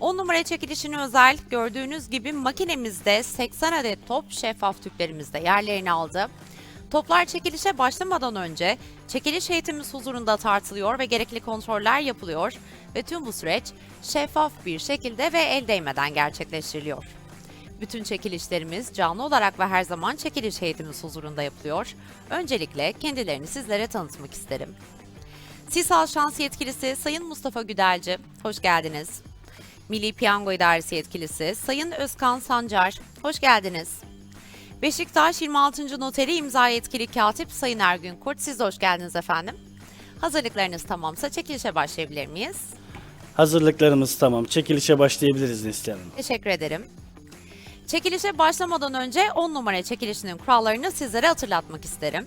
10 numara çekilişine özel gördüğünüz gibi makinemizde 80 adet top şeffaf tüplerimizde yerlerini aldı. Toplar çekilişe başlamadan önce çekiliş heyetimiz huzurunda tartılıyor ve gerekli kontroller yapılıyor ve tüm bu süreç şeffaf bir şekilde ve el değmeden gerçekleştiriliyor. Bütün çekilişlerimiz canlı olarak ve her zaman çekiliş heyetimiz huzurunda yapılıyor. Öncelikle kendilerini sizlere tanıtmak isterim. Sisal Şans Yetkilisi Sayın Mustafa Güdelci, hoş geldiniz. Milli Piyango İdaresi Yetkilisi Sayın Özkan Sancar, hoş geldiniz. Beşiktaş 26. Noteri İmza Yetkili Katip Sayın Ergün Kurt, siz de hoş geldiniz efendim. Hazırlıklarınız tamamsa çekilişe başlayabilir miyiz? Hazırlıklarımız tamam. Çekilişe başlayabiliriz Neslihan Hanım. Teşekkür ederim. Çekilişe başlamadan önce 10 numara çekilişinin kurallarını sizlere hatırlatmak isterim.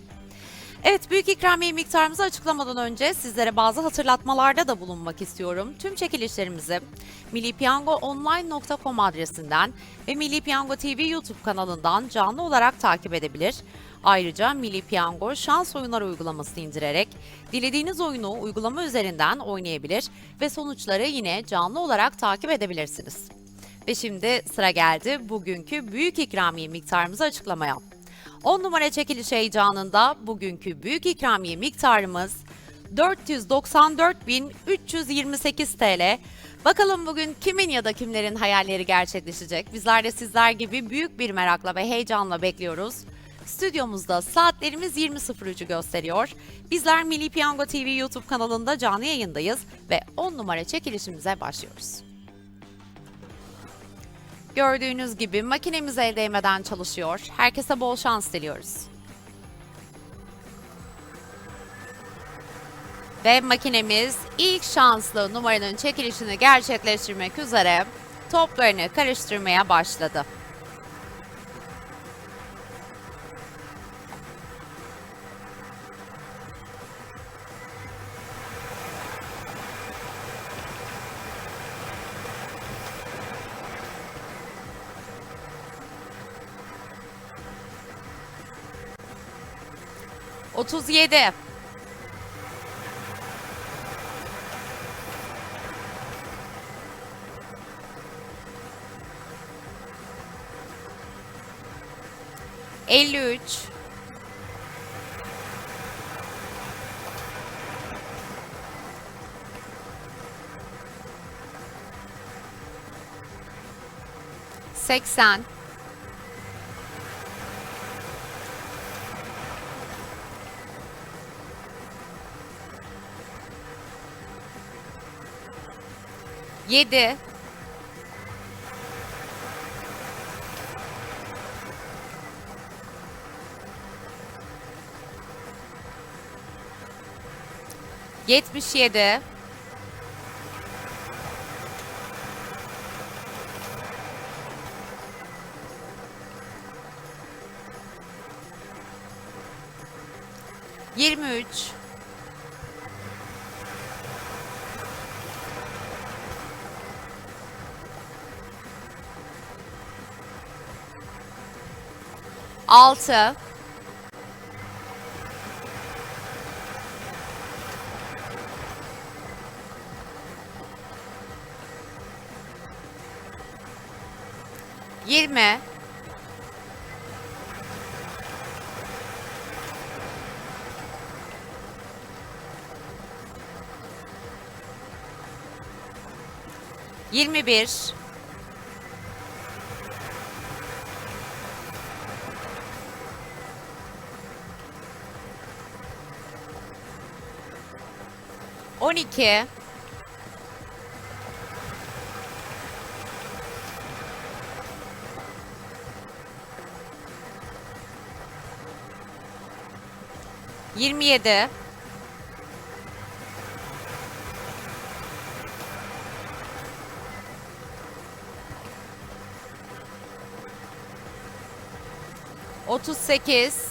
Evet, büyük ikramiye miktarımızı açıklamadan önce sizlere bazı hatırlatmalarda da bulunmak istiyorum. Tüm çekilişlerimizi millipiyangoonline.com adresinden ve Milli Piyango TV YouTube kanalından canlı olarak takip edebilir. Ayrıca Milli Piyango şans oyunları uygulamasını indirerek dilediğiniz oyunu uygulama üzerinden oynayabilir ve sonuçları yine canlı olarak takip edebilirsiniz. Ve şimdi sıra geldi bugünkü büyük ikramiye miktarımızı açıklamaya. 10 numara çekiliş heyecanında bugünkü büyük ikramiye miktarımız 494.328 TL. Bakalım bugün kimin ya da kimlerin hayalleri gerçekleşecek? Bizler de sizler gibi büyük bir merakla ve heyecanla bekliyoruz. Stüdyomuzda saatlerimiz 20.03'ü gösteriyor. Bizler Milli Piyango TV YouTube kanalında canlı yayındayız ve 10 numara çekilişimize başlıyoruz. Gördüğünüz gibi makinemiz el değmeden çalışıyor. Herkese bol şans diliyoruz. Ve makinemiz ilk şanslı numaranın çekilişini gerçekleştirmek üzere toplarını karıştırmaya başladı. Otuz yedi. Elli üç. Seksen. 7 77 23 6 20 21 12 27 38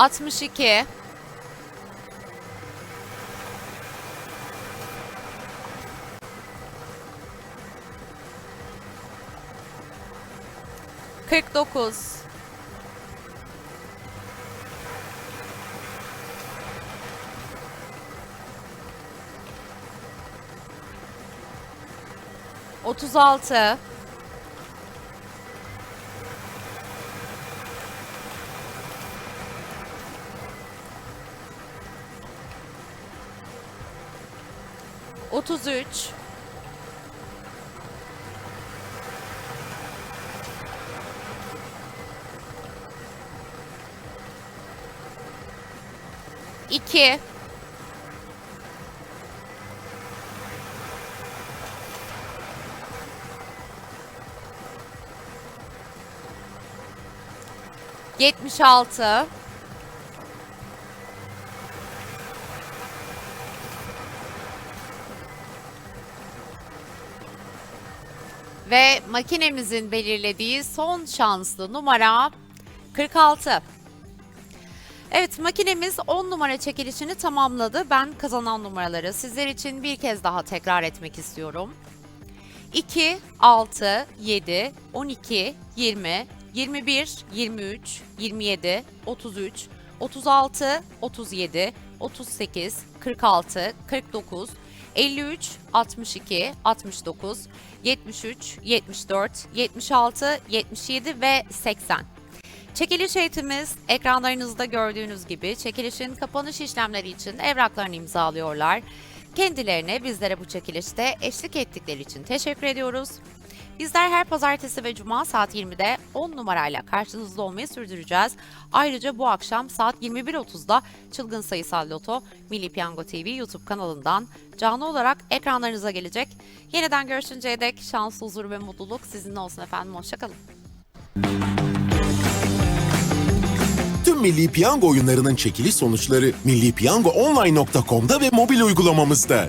62 49 36 33 2 76 Ve makinemizin belirlediği son şanslı numara 46. Evet makinemiz 10 numara çekilişini tamamladı. Ben kazanan numaraları sizler için bir kez daha tekrar etmek istiyorum. 2, 6, 7, 12, 20, 21, 23, 27, 33, 36, 37, 38, 46, 49, 53, 62, 69, 73, 74, 76, 77 ve 80. Çekiliş eğitimimiz ekranlarınızda gördüğünüz gibi çekilişin kapanış işlemleri için evraklarını imzalıyorlar. Kendilerine bizlere bu çekilişte eşlik ettikleri için teşekkür ediyoruz. Bizler her pazartesi ve cuma saat 20'de 10 numarayla karşınızda olmayı sürdüreceğiz. Ayrıca bu akşam saat 21.30'da Çılgın Sayısal Loto Milli Piyango TV YouTube kanalından canlı olarak ekranlarınıza gelecek. Yeniden görüşünceye dek şans, huzur ve mutluluk sizinle olsun efendim. Hoşçakalın. Tüm Milli Piyango oyunlarının çekiliş sonuçları millipiyangoonline.com'da ve mobil uygulamamızda.